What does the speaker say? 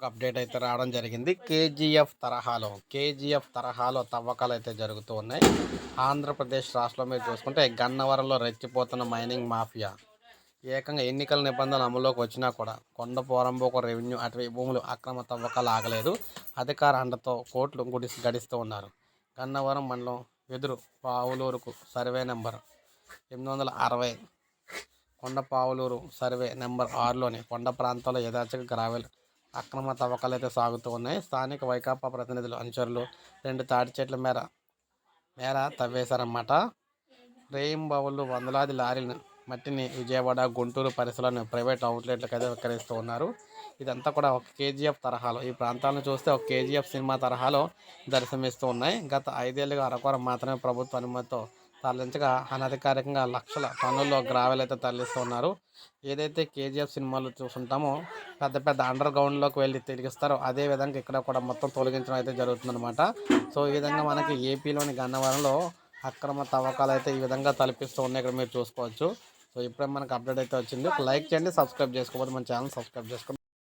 ఒక అప్డేట్ అయితే రావడం జరిగింది. కేజీఎఫ్ తరహాలో కేజీఎఫ్ తరహాలో తవ్వకాలు అయితే జరుగుతూ ఉన్నాయి. ఆంధ్రప్రదేశ్ రాష్ట్రంలో మీరు చూసుకుంటే గన్నవరంలో రెచ్చిపోతున్న మైనింగ్ మాఫియా. ఏకంగా ఎన్నికల నిబంధనలు అమల్లోకి వచ్చినా కూడా కొండ పోరంబోకు రెవెన్యూ అటవీ భూములు అక్రమ తవ్వకాలు ఆగలేదు. అధికార అండతో కోట్లు గుడిసి గడిస్తూ ఉన్నారు. గన్నవరం మండలం ఎదురు పావులూరుకు సర్వే నెంబర్ ఎనిమిది వందల అరవై. కొండ పావులూరు సర్వే నెంబర్ ఆరులోని కొండ ప్రాంతంలో యథాచక గ్రావెల్ అక్రమ తవ్వకాలు అయితే సాగుతూ ఉన్నాయి. స్థానిక వైకాపా ప్రతినిధులు అనుచరులు రెండు తాటి చెట్ల మేర మేర తవ్వేశారన్నమాట. రేయింబావులు వందలాది లారీలు మట్టిని విజయవాడ గుంటూరు పరిసరాలను ప్రైవేట్ అవుట్లెట్లకు అయితే విక్రయిస్తూ ఉన్నారు. ఇదంతా కూడా ఒక కేజీఎఫ్ తరహాలో. ఈ ప్రాంతాలను చూస్తే ఒక కేజీఎఫ్ సినిమా తరహాలో దర్శనమిస్తూ ఉన్నాయి. గత ఐదేళ్ళుగా అరకొర మాత్రమే ప్రభుత్వ అనుమతితో తరలించగా అనధికారికంగా లక్షల టన్నుల్లో గ్రావెల్ అయితే తరలిస్తూ ఉన్నారు. ఏదైతే కేజీఎఫ్ సినిమాలు చూస్తుంటామో పెద్ద పెద్ద అండర్ గ్రౌండ్లోకి వెళ్ళి తిరిగిస్తారో. అదే విధంగా ఇక్కడ కూడా మొత్తం తొలగించడం అయితే జరుగుతుందన్నమాట. సో ఈ విధంగా మనకి ఏపీలోని గన్నవరంలో అక్రమ తవ్వకాలు అయితే ఈ విధంగా తలపిస్తూ ఉన్నాయి. ఇక్కడ మీరు చూసుకోవచ్చు. సో ఇప్పుడే మనకు అప్డేట్ అయితే వచ్చింది. లైక్ చేయండి సబ్స్క్రైబ్ చేసుకోవద్దు మన ఛానల్ సబ్స్క్రైబ్ చేసుకోండి.